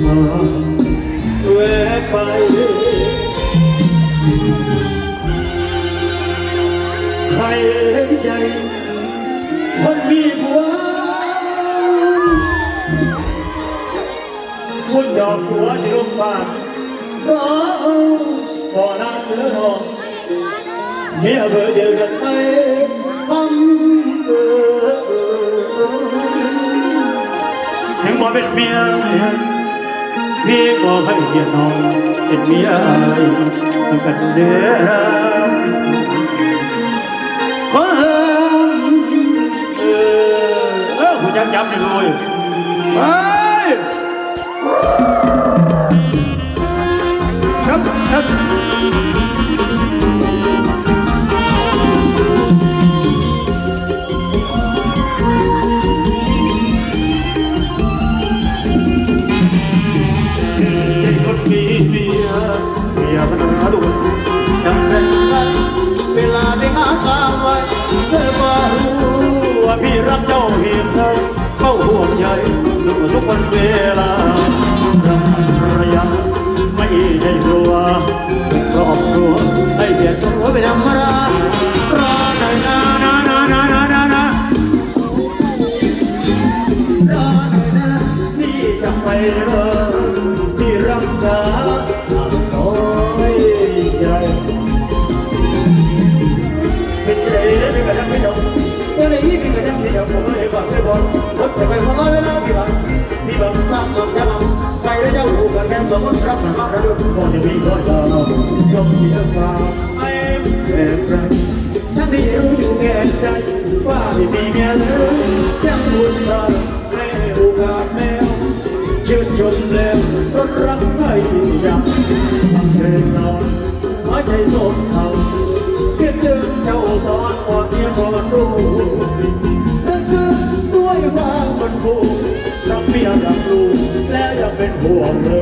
มาแวะไปใครเห็นใจ คนมีผัวคุณยอมผัวสิลงบ้านรอพอนานเนื้อนองเมียเบอร์เดียวกันไปทำเออถึงมาเป็นเมีย พี่ก็ให้เกียน้องเป็นเมียกันเด้อเออเออเออคุณยักย้ำเลยไปครับครับาไากระดุมคนจะมีก็จะยอมเสียสาวไอ้แก่ใจทั้งที่รู้อยู่แก่ใจว่าไม่มีเมียเลยยังบุญตาให้โอกาสแมวชื่นชมแล้วรถรักไม่ยังทำเดินนอนหัวใจโศกเศร้าคิดถึงเจ้าตอนอ่อนเมียนอนรู้ทั้งซึ้งด้วยความมันผูกรักเมียรักลูกและยังเป็นห่วงเธอ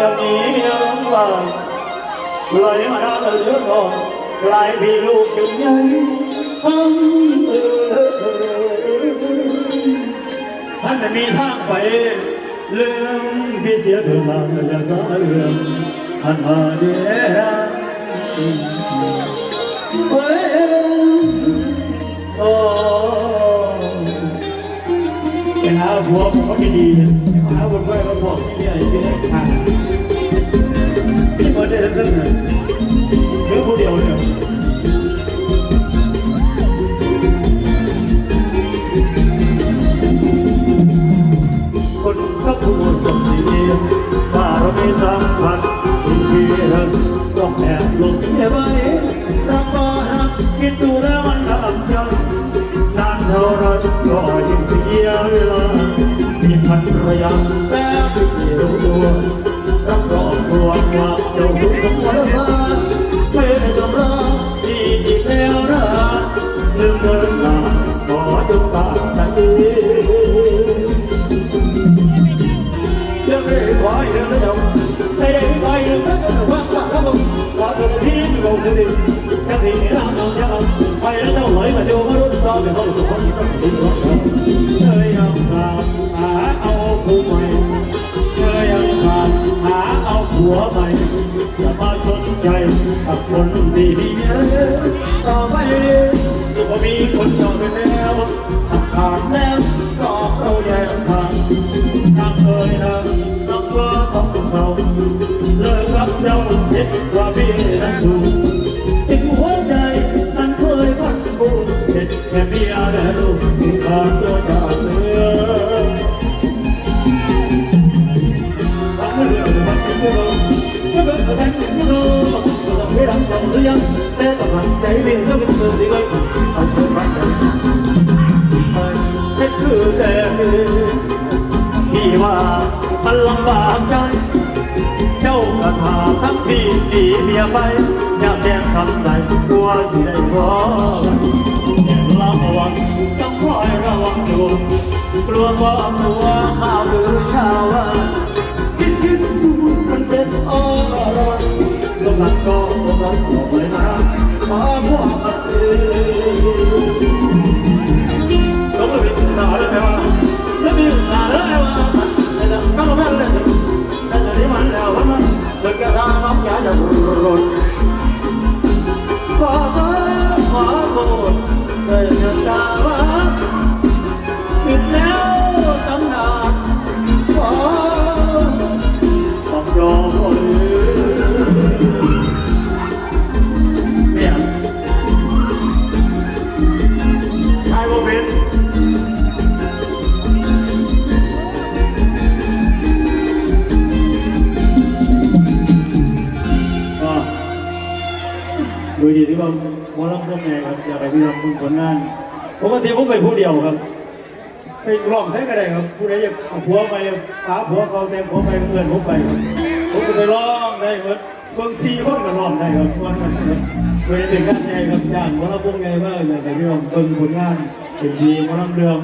ก็ยังมียังหลังเลยมาได้เรื่อก่อนกลายพี่ลูกจึงยังทั้งเออท่านไม่มีทางไปลืมพี่เสียเธอมาอย่าสาเรื่องท่านมาเดียวเฮ้ยโอ้ไปหาผัวผมก็ไม่ดีไปหาผัวไปก็บอกที่นี่ไอ้ที่นี่ทาง พันระยะแต่ไม่รู้ตัวรักรอบครัวว่าเจ้าทุกสมวันมาไม่ต้องรอที่อีกแล้วนะลืมเดินหน้าขอจงตามใจเรื่องนี้ขอให้เรื่องนี้จบไม่ได้ขอให้ลืมแล้วก็ว่าว่าครับผมว่าเธอที่อยู่กับคุณดิกันที่นี่ราเอาจะเอาไปแล้วเจ้าหอยมาเดียวมารุ่นต่อเป็นความสุขของที่ต้องดี วใหม่อย่ามาสนใจกับคนดีเนี่ยต่อไปก็มีคนยอมไปแล้วขาดแล้วก็เราแยกทางทางเอ่ยนะน้องก็ต้องเศร้าเลิกกับเจ้าเห็นว่าพี่นั้นถูกถึงหัวใจนั้นเคยพันกูเห็นแค่เมียและลูกที่ขาด พี่ว่ามันลำบากใจ เจ้ากระทาทั้งพี่หนีเมียไปอยากแจ้งสำใจกลัวสิได้พอแต่ระวังต้องคอยระวังตัวกลัวว่าตัวข่าวหรือชาวว่าคิดคิดดูมันเสร็จอ้อระวัง ก็หมอลำพวกไงครับอยากให้พี่น้องทุกผลงานปกติผมไปผู้เดียวครับ ไปร้องแท้ก็ได้ครับผู้ใดอยากเอาผัวไปหาผัวเขาแต่ผัวไปเพื่อนผมไปครับผมก็ไปร้องได้ครับเบิ่งซีคนก็ร้องได้ครับวันนั้นครับโดยเป็นการใหญ่ครับจ้างหมอลำพวกไงว่าอยากให้พี่น้องเบิ่งผลงานเป็นดีหมอลำเดิม